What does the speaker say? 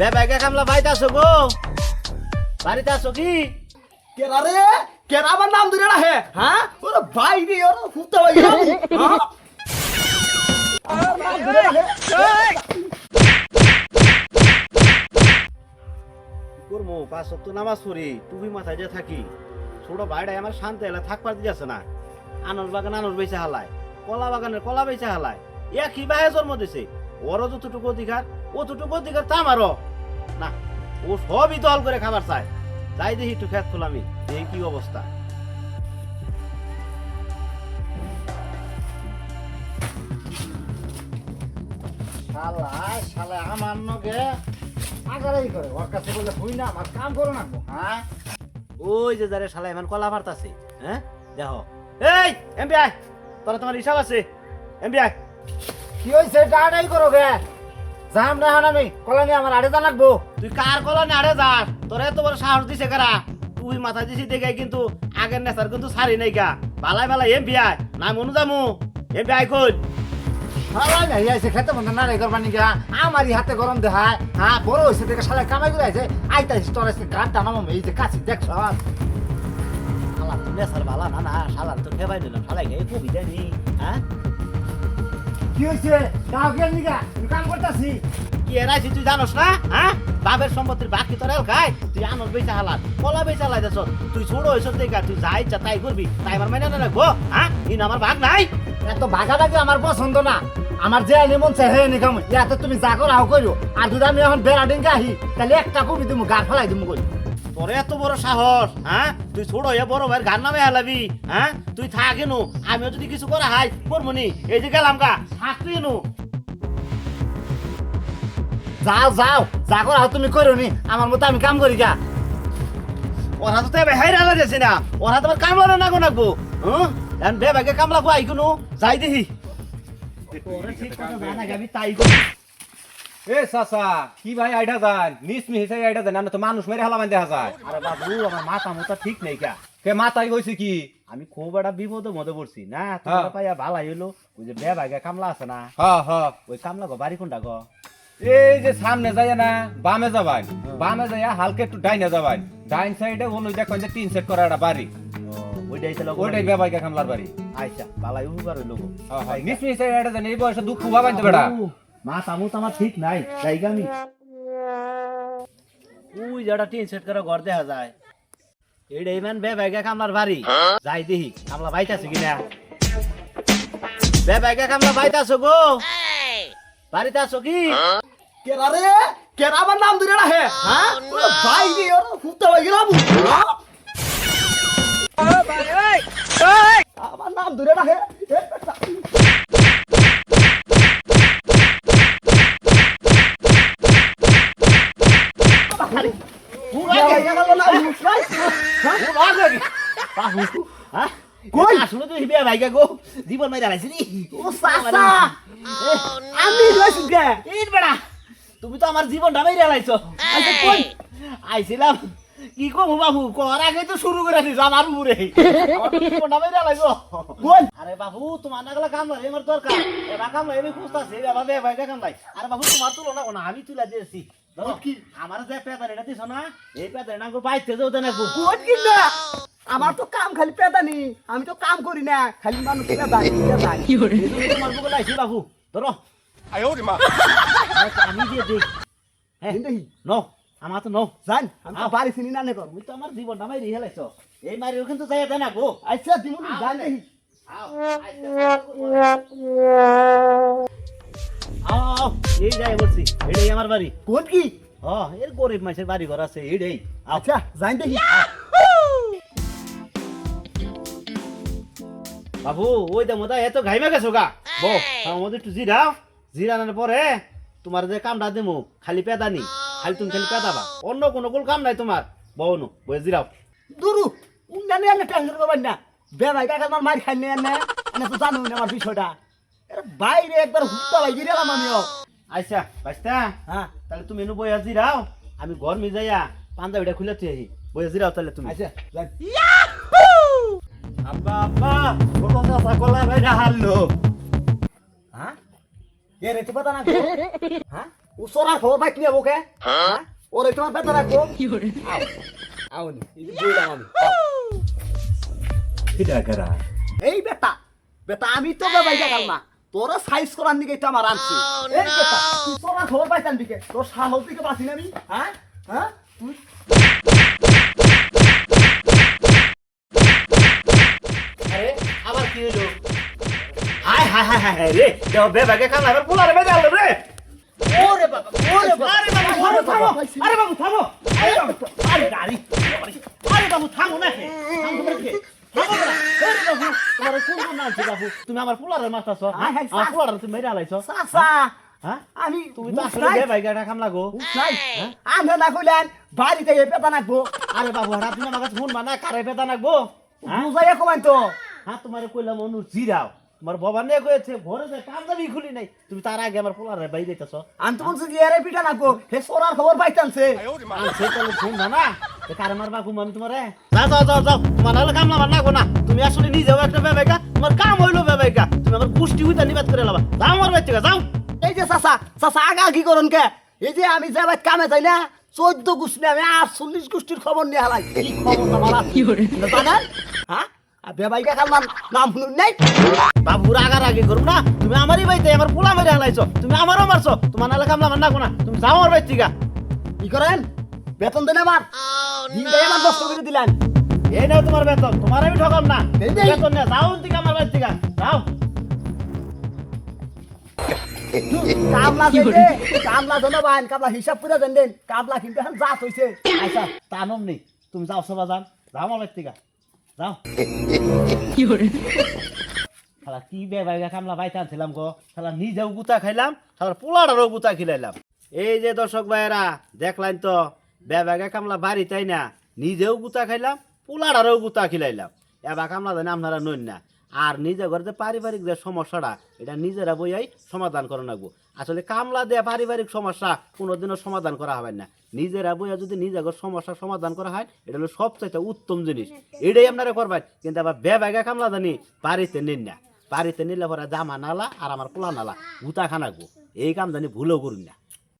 বে ব্যাগে কামলা বাইতে আসো গো? বাড়িতে আসো কি? কেরা রে? কেরা আমার নাম ধরে না হে হ্যাঁ? ওরে ভাই রে ওরে ফুটতে ভাই করব পাঁচ সপ্তাহ নামাজ পড়ি তুমি মাথায় যে থাকি। ছোট ভাইটাই আমার শান্তি এলা থাকবার দিয়েছে না। আনর বাগান আনর বেচে হালায় কলা বাগানের কলা বেচে হালায়। এ কি বাহে জন্ম দিছে। ওরও যতটুকু অধিকার অতটুকু অধিকার তা আমারও। না, ও সবই দল করে খাবার চায়। যাই দেখি একটু খেত খোলামি এই কি অবস্থা। আমার নগে আগারাই করে। ওর কাছে বলে না আমার কাম করো না হ্যাঁ? ওই যে যারে শালা, এমন কলা পারতাছে হ্যাঁ? দেখো। এই, এমবি তোরা তোমার হিসাব আছে। এমবি কি হইছে? ডাড়াই করো গে। যাম না হান আমি, কলানি আমার আড়ে জানাকবো তুই কার কলা আড়ে যাস? তোরে এত বড় সাহস দিছে কারা? তুই মাথা দিছি দেখে কিন্তু আগের নেশার কিন্তু সারি নাই গা। বালাই বালাই এম বিআই না মনু যামু এম বিআই কই? শালা নাই আইছে, খেতে বন্ধ, না রে করবানি গা। আমারই হাতে গরম দেখায়। হ্যাঁ বড় হইছে, দেখে শালা কামাই করে আইছে। আইতা তোর আজকে গান টানাম এই যে কাছে দেখছ? শালা নেশার বালা না না শালা তো খেবাই দিলাম শালা খেয়ে খুবই জানি হ্যাঁ? কি দাও কে নিগা? কাম করতাছি। কি এরাইছি তুই জানোস না? হ্যাঁ? বাপের সম্পত্তির বাকি তোর এল খাই তুই আনস বেচা হালাত কলা বেচা হালাই দেছ। তুই ছোট হইছ দেখা তুই যা ইচ্ছা তাই করবি। তাই আমার মেনে না রাখব হ্যাঁ? ইন আমার ভাগ নাই? এত ভাগাভাগি আমার পছন্দ না। আমার যে আইনি মন চাই হে নিকাম ইয়াতে তুমি যা করো করিও আর যদি আমি এখন বেড়া ডিঙ্গা আহি তাহলে একটা কবি তুমি গা ফেলাই দিমু কই? তোর এত বড় সাহস হ্যাঁ? তুই ছোট হয়ে বড় ভাইয়ের গান নামে হেলাবি হ্যাঁ? তুই থাক এনু আমিও যদি কিছু করা হাই করব নি এই যে গেলাম গা থাক তুই এনু। যাও যাও যা করো তুমি করো নি আমার মতো আমি কাম করি গা। ওর তো হাই রাখা যাচ্ছে না ওর আবার কামলা না গো নাকবো হ্যাঁ এখন বে ভাগে কামলা গো আই কোনো যাই দেখি। ঠিক কথা জানা গাবি তাই এ চাচা কি ভাই আইডা যান? নিস মি হিসাবে আইডা যান না তো মানুষ মেরে হালামান দেখা যায়। আরে বাবু আমার মাথা মুথা ঠিক নেই কা। কে মাথায় কইছে কি? আমি খুব একটা বিপদের মধ্যে পড়ছি। না হ্যাঁ। তোমার পাইয়া ভালাই হইল। ওই যে বে ভাগে কামলা আছে না হ হ ওই কামলা গো বাড়ি কোনটা গো? এই যে সামনে যায় না বামে যাবাই বামে যায় হালকা একটু ডাইনে যাবাই ডাইন সাইডে হলো দেখো যে তিন সেট করা একটা বাড়ি। ওইটাই তো ওইটাই বেবাইকা খামলার বাড়ি। আচ্ছা বালাই উপকার হইল গো। নিস মি হিসাবে আইডা যান এই বয়সে দুঃখ ভাবাইন তো বেটা মা তামু তো আমার ঠিক নাই জায়গা আমি। ওই যেটা টিন সেট করে ঘর দেখা যায়। এইটা ইমান বে ব্যাগে কামলার বাড়ি। যাই দেখি কামলা বাইতে আছে কিনা। বে ব্যাগে কামলা বাইতে আছো গো। বাড়িতে আছো কি? কেরা রে? কেরা আমার নাম ধরে হে হ্যাঁ? ভাই রে ওরে ফুটতে ভাই গেলাম আমার নাম ধরে না হে এ বেটা। পুরা ভাই গেল না ভাই পুরা গে বাহু হ্যাঁ কই? আসলে তো হিবে ভাইগা গো জীবন তুমি তো আমার জীবনটা মাইরা লাইছো। আইছে আইছিলাম। কি কমু বাবু কর আগে তো শুরু করে দিছ আমার মুরে আরে বাবু তোমার না গেলে কাম নাই আমার দরকার। এবার কাম নাই আমি খুঁজতাছি বাবা বে ভাই কাম নাই। আরে বাবু তোমার তুলো না কোনো আমি তুলা দিয়েছি। আমার যে পেদার এটা দিছ না এই পেদার না বাইতে যাও দেনা গো কোন কিনা আমার তো কাম খালি পেদানি আমি তো কাম করি না খালি মানুষ পেদানি পেদানি। তোমার বুকে লাইছি বাবু ধরো। আচ্ছা, আমি দিয়ে দিই। হ্যাঁ দেখি। নো আমার তো নো। জান আমি তো বাড়ি চিনি না নে কর তুমি তো আমার জীবনটা মাইরি হেলাইছো। এই মারি কিন্তু যাই দেনা গো। আচ্ছা দিমু জান আও, আও, এই যাই বলছি এটাই আমার বাড়ি। কোন কি? হ এর গরিব মানুষের বাড়ি ঘর আছে এটাই। আচ্ছা দেখি। বাবু ওই দে মোদা এত ঘাইমে গেছো গা? বো আমাদের একটু জিরাও জিরানোর পরে তোমার যে কামটা দেবো খালি পেদানি খালি তুমি খালি পেদাবা অন্য কোনো কোন কাম নাই তোমার। বউ নু বই জিরাও দুরু উন্নানে আনে টেনশন করবেন না কাকা আমার মার খাই না তো জানো না আমার বিষয়টা। বাইরে একবার হুত্তা লাগি গেলাম আমিও। আচ্ছা বাইস্তা হ্যাঁ। তাহলে তুমি এনু বইয়া জিরাও আমি ঘর মি যাইয়া পাঞ্জাবিটা খুলে তুই আহি। বইয়া জিরাও তাহলে তুমি। আচ্ছা আব্বা আব্বা ছোট চাচা কলা ভাই হারলো। হ্যাঁ? এ রে তো পাতা না হ্যাঁ? উচরা খবর পাই নিয়ে ওকে ওরে তোমার বেতন রাখব আউনি বইলাম আমি। এই বেটা বেটা আমি তো বেবাই গেল না। তোরা সাইজ করার দিকে তো আমার আনছি। তুই তোরা খবর পাইতাম দিকে তোর সাহস দিকে পাচ্ছি না আমি হ্যাঁ? হ্যাঁ আরে আবার কি হলো হায় হায় হায় হায় হায় রে দেও বে বাগে কাম আবার পোলারে বেজে আলো রে। ওরে বাবা ওরে বাবা। আরে বাবু থামো থামো আরে বাবু থামো। আরে বাবু আরে গাড়ি আরে বাবু থামো না থামো তোমার কোন আছে বাবু? তুমি আমার পোলারে মারতাছো হায়? হায়, আমার পোলারে তুমি মেরে আলাইছো। চাচা হ্যাঁ? আমি তুমি তো আসলে বে বাগে কাম লাগো নাই আমি না কইলেন বাড়িতে এই পেতা নাকবো। আরে বাবু হঠাৎ তুমি আমার কাছে ফোন বানা কারে নাগবো হ্যাঁ? বুঝাইয়া কমাই তো। হ্যাঁ তোমার কইলাম অনু জিরাও। তোমার বাবা নিয়ে কয়েছে ভরে যে পাঞ্জাবি খুলি নাই। তুমি তার আগে আমার পোলারে বাইরে দিতেছ আমি তো বলছি যে এরে পিঠা নাকবো হে সোনার খবর পাইতানছে সে। তাহলে ফোন না কারে মারবা কুম আমি তোমারে? যাও যাও যাও যাও। তোমার নাহলে কাম লাবার নাগো না। তুমি আসলে নিজেও একটা বেবাইকা তোমার কাম হইল বেবাইকা। তুমি আমার পুষ্টি হইতা নিবাদ করে লাবা। যাও আমার থেকে যাও। এই যে চাচা চাচা আগা কি করুন কে? এই যে আমি যে বাইক কামে যাই না চোদ্দ গোষ্ঠী আমি আটচল্লিশ গোষ্ঠীর খবর নিয়ে হালাই। কি খবর তোমার আছে? জানেন? হ্যাঁ? আর বেবাইকা কালমান নাম শুনুন নাই। বাবুর আগার আগে করুম না। তুমি আমারই বাড়িতে আমার পোলা মেরে হালাইছো। তুমি আমারও মারছো। তোমার নাহলে কাম লাবার নাগো না। তুমি যাও আমার বাড়ি কি করেন? বেতন দেন আমার। দেয় আমার দশ করে দিলেন। এই নাও তোমার বেতন। তোমার আমি ঠকাম না। বেতন নিয়ে যাও থেকে আমার বাড়ি থেকে। যাও। কামলা দেন কামলা জনবান কামলা হিসাব করে দেন দেন। কামলা কিন্তু এখন জাত হইছে। আচ্ছা নেই। তুমি যাও সবা যান। যাও আমার বাড়ি থেকে। যাও। শালা কি বে বাইগা কামলা বাইতে আনছিলাম গো। শালা নিজেও গুতা খাইলাম। পোলাটারও গুতা খিলাইলাম। এই যে দর্শক ভাইয়েরা দেখলাম তো? বে বাইগা কামলা বাড়ি তাই না? নিজেও গুতা খাইলাম পোলাটারও গুতা খিলাইলাম। এবার কামলা জানি আপনারা নইন না। আর নিজে ঘরে যে পারিবারিক যে সমস্যাটা, এটা নিজেরা বইয়াই সমাধান করে রাখব আসলে কামলা দেয়া পারিবারিক সমস্যা কোনোদিনও সমাধান করা হবে না। নিজেরা বইয়া যদি নিজের ঘর সমস্যার সমাধান করা হয়, এটা হলো সবচাইতে উত্তম জিনিস। এটাই আপনারা করবেন, কিন্তু আবার বে বাইগা কামলা জানি বাড়িতে নিন না। বাড়িতে নিলে পরে জামা নালা আর আমার পোলা নালা গুতা খানাকবো এই কাম জানি ভুলও করুন না।